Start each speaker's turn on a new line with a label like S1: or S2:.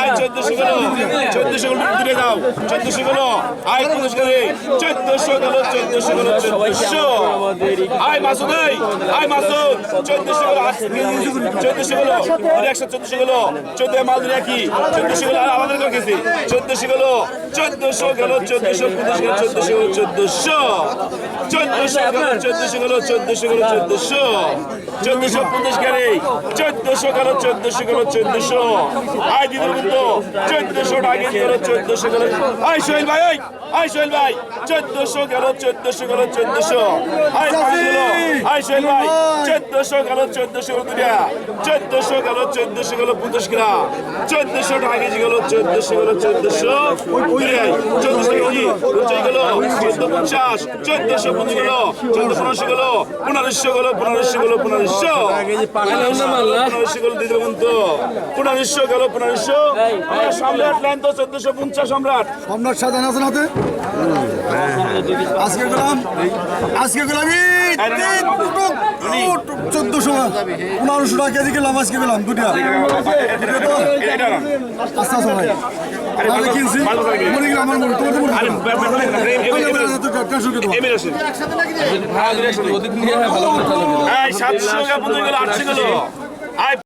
S1: আয় চোদ্দশো গেল চোদ্দশো গেল দূরে যাও চোদ্দশো গেল, আয় পনেরোশো গেলে চোদ্দশো গেল চোদ্দশো গেল, চোদ্দশো। আয় মাসুদ আয় মাসুদ চোদ্দশো গেল চোদ্দশো গেল একশো চোদ্দশো গেল চোদ্দ মাল একই চোদ্দশো গেল আমাদের কাছে চোদ্দশো গেল চোদ্দশো গেল চোদ্দশো চোদ্দশো চোদ্দশো চোদ্দশো গেল চোদ্দশো গেল চোদ্দশো গেল চোদ্দশো চোদ্দশো পঞ্চাশ গেলে চোদ্দশো গেল চোদ্দশো গেল চোদ্দশো আয় দিদির মতো চোদ্দশো টাকা গেল চোদ্দশো গেল আয় সোহেল ভাই আয় সোহেল ভাই চোদ্দশো গেল চোদ্দশো গেল চোদ্দশো আয় সোহেল ভাই চোদ্দশো গেল চোদ্দশো গেল দুটা চোদ্দশো গেল চোদ্দশো গেল পঞ্চাশ গ্রাম চোদ্দশো টাকা কেজি গেল চোদ্দশো গেল চোদ্দশো চোদ্দশো কেজি পঞ্চাশ গেল চোদ্দ পঞ্চাশ। চোদ্দশো পঞ্চাশ গেল চোদ্দ পনেরোশো গেল পনেরোশো গেল পনেরোশো গেল পনেরোশো। পনেরোশো গেল দিতে কিন্তু পনেরোশো গেল পনেরোশো। সম্রাট লাইন তো চোদ্দশো পঞ্চাশ সম্রাট।
S2: সম্রাট সাজান আছেন হাতে? আজকে গেলাম আজকে গেলাম চোদ্দশো পনেরোশো টাকা কেজি গেলাম আজকে দুটা আস্তে আস্তে ভাই। আমি কিনছি। মনে গেলে আমার মনে তোমাদের মনে হয়
S1: সাতশো গেল পনেরো গেল আটশো গেল আয়